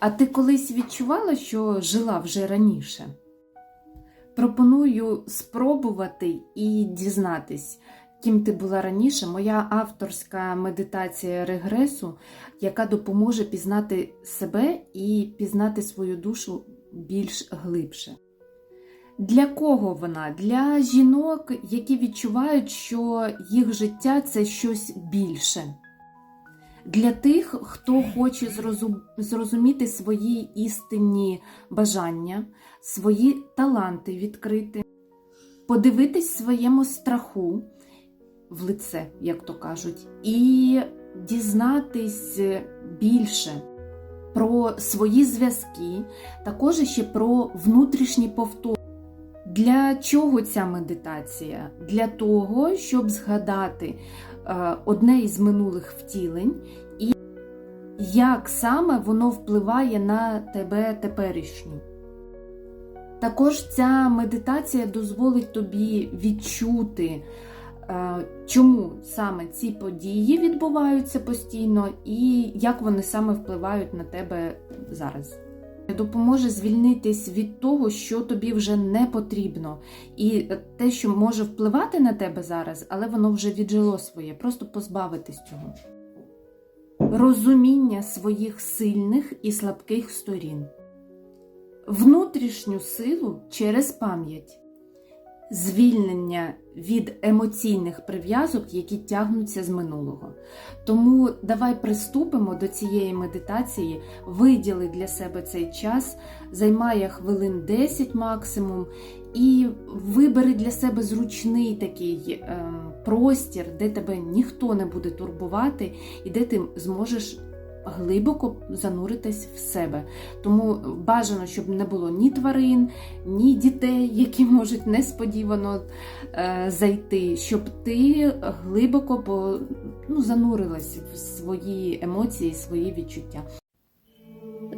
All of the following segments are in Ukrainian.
А ти колись відчувала, що жила вже раніше? Пропоную спробувати і дізнатись, ким ти була раніше. Моя авторська медитація регресу, яка допоможе пізнати себе і пізнати свою душу більш глибше. Для кого вона? Для жінок, які відчувають, що їх життя це щось більше. Для тих, хто хоче зрозуміти свої істинні бажання, свої таланти відкрити, подивитись своєму страху в лице, як то кажуть, і дізнатись більше про свої зв'язки, також ще про внутрішні повтори. Для чого ця медитація? Для того, щоб згадати е, одне із минулих втілень і як саме воно впливає на тебе теперішню. Також ця медитація дозволить тобі відчути, е, чому саме ці події відбуваються постійно і як вони саме впливають на тебе зараз. Допоможе звільнитись від того, що тобі вже не потрібно, і те, що може впливати на тебе зараз, але воно вже віджило своє, просто позбавитись цього. Розуміння своїх сильних і слабких сторін, внутрішню силу через пам'ять, звільнення від емоційних прив'язок, які тягнуться з минулого. Тому давай приступимо до цієї медитації, виділи для себе цей час, займає хвилин 10 максимум, і вибери для себе зручний такий е, простір, де тебе ніхто не буде турбувати, і де ти зможеш глибоко зануритись в себе. Тому бажано, щоб не було ні тварин, ні дітей, які можуть несподівано е, зайти, щоб ти глибоко ну, занурилась в свої емоції, свої відчуття.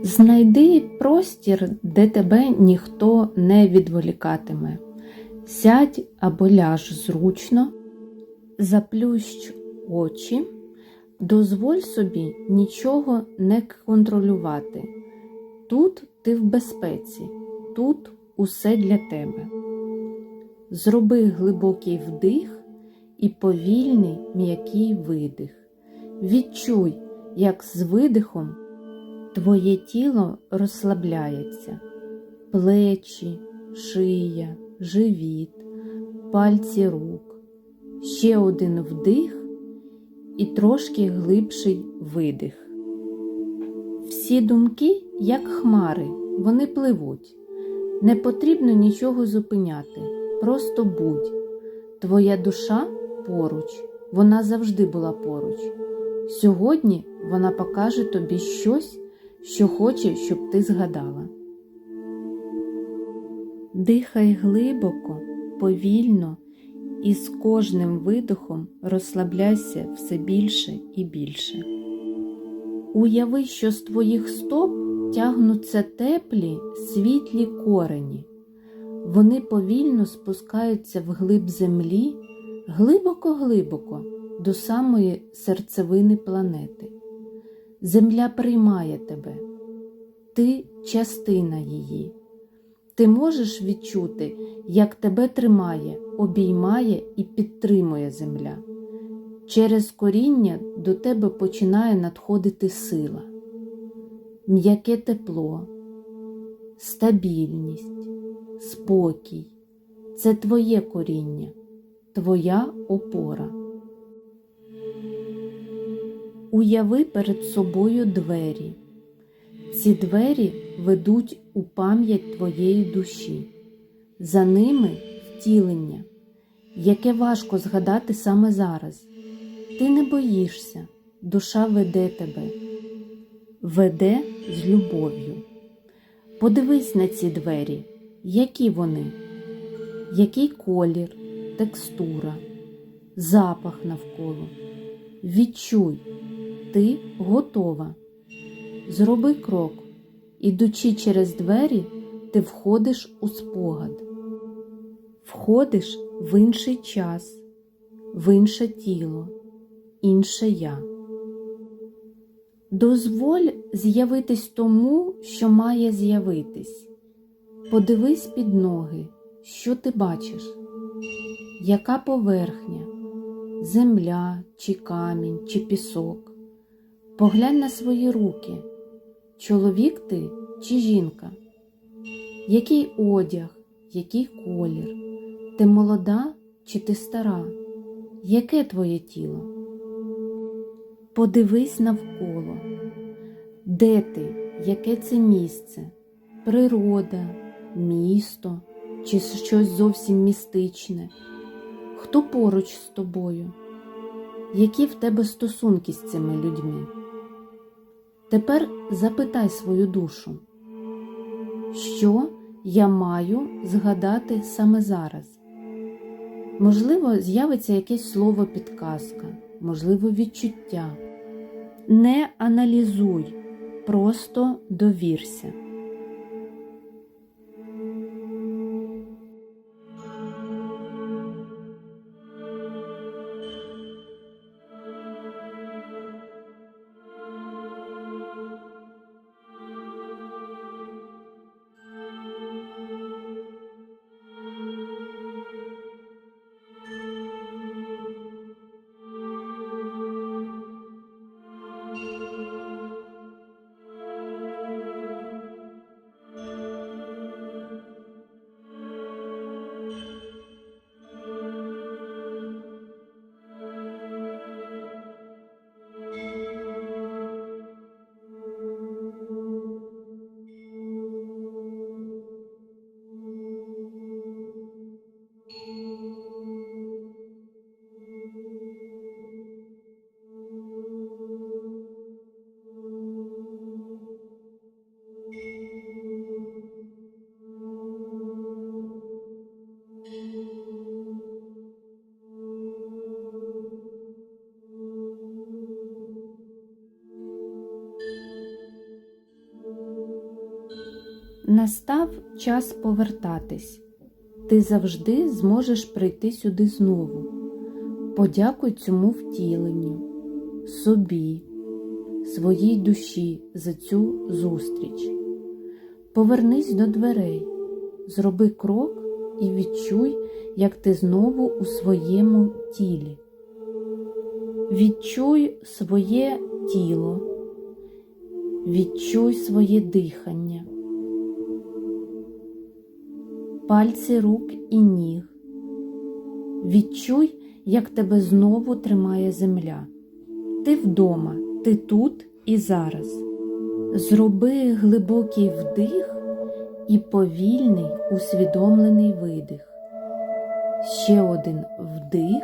Знайди простір, де тебе ніхто не відволікатиме. Сядь або ляж зручно, заплющ очі, дозволь собі нічого не контролювати. Тут ти в безпеці, тут усе для тебе. Зроби глибокий вдих і повільний м'який видих. Відчуй, як з видихом твоє тіло розслабляється, плечі, шия, живіт, пальці рук. Ще один вдих і трошки глибший видих. Всі думки, як хмари, вони пливуть. Не потрібно нічого зупиняти, просто будь. Твоя душа поруч, вона завжди була поруч. Сьогодні вона покаже тобі щось, що хоче, щоб ти згадала. Дихай глибоко, повільно і з кожним видохом розслабляйся все більше і більше. Уяви, що з твоїх стоп тягнуться теплі, світлі корені. Вони повільно спускаються вглиб землі, глибоко-глибоко до самої серцевини планети. Земля приймає тебе, ти частина її. Ти можеш відчути, як тебе тримає, обіймає і підтримує земля. Через коріння до тебе починає надходити сила, м'яке тепло, стабільність, спокій. Це твоє коріння, твоя опора. Уяви перед собою двері. Ці двері ведуть у пам'ять твоєї душі, за ними втілення, яке важко згадати саме зараз. Ти не боїшся, душа веде тебе, веде з любов'ю. Подивись на ці двері, які вони, який колір, текстура, запах навколо. Відчуй, ти готова. Зроби крок, ідучи через двері, ти входиш у спогад, входиш в інший час, в інше тіло, інше я. Дозволь з'явитись тому, що має з'явитись. Подивись під ноги, що ти бачиш, яка поверхня, земля чи камінь, чи пісок. Поглянь на свої руки, чоловік ти чи жінка, який одяг, який колір, ти молода чи ти стара, яке твоє тіло? Подивись навколо, де ти, яке це місце, природа, місто чи щось зовсім містичне, хто поруч з тобою, які в тебе стосунки з цими людьми. Тепер запитай свою душу, що я маю згадати саме зараз. Можливо, з'явиться якесь слово підказка, можливо, відчуття. Не аналізуй, просто довірся. Настав час повертатись. Ти завжди зможеш прийти сюди знову. Подякуй цьому втіленню, собі, своїй душі за цю зустріч. Повернись до дверей, зроби крок і відчуй, як ти знову у своєму тілі. Відчуй своє тіло, відчуй своє дихання пальці рук і ніг. Відчуй, як тебе знову тримає земля. Ти вдома, ти тут і зараз. Зроби глибокий вдих і повільний усвідомлений видих. Ще один вдих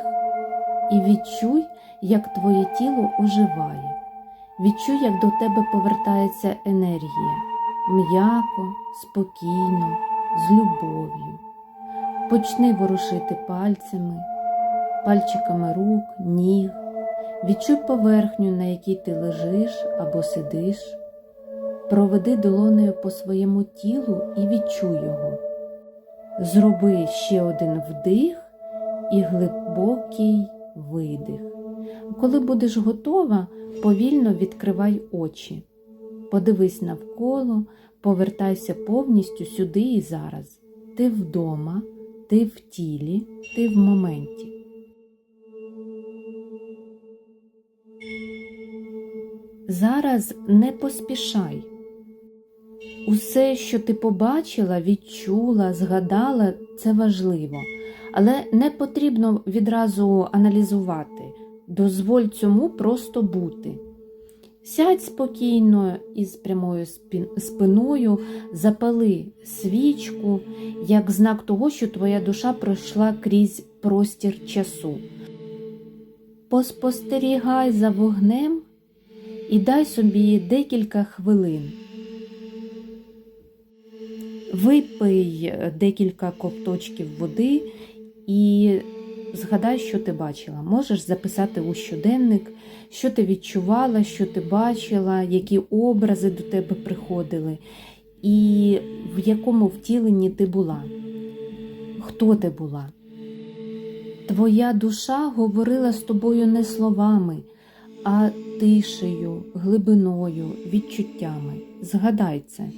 і відчуй, як твоє тіло оживає. Відчуй, як до тебе повертається енергія м'яко, спокійно з любов'ю. Почни ворушити пальцями, пальчиками рук, ніг, відчуй поверхню, на якій ти лежиш або сидиш, проведи долонею по своєму тілу і відчуй його. Зроби ще один вдих і глибокий видих. Коли будеш готова, повільно відкривай очі. Подивись навколо, повертайся повністю сюди і зараз. Ти вдома, ти в тілі, ти в моменті. Зараз не поспішай. Усе, що ти побачила, відчула, згадала, це важливо, але не потрібно відразу аналізувати. Дозволь цьому просто бути. Сядь спокійно із прямою спиною, запали свічку, як знак того, що твоя душа пройшла крізь простір часу. Поспостерігай за вогнем і дай собі декілька хвилин. Випий декілька ковточків води і згадай, що ти бачила. Можеш записати у щоденник, що ти відчувала, що ти бачила, які образи до тебе приходили, і в якому втіленні ти була. Хто ти була? Твоя душа говорила з тобою не словами, а тишею, глибиною, відчуттями. Згадай це.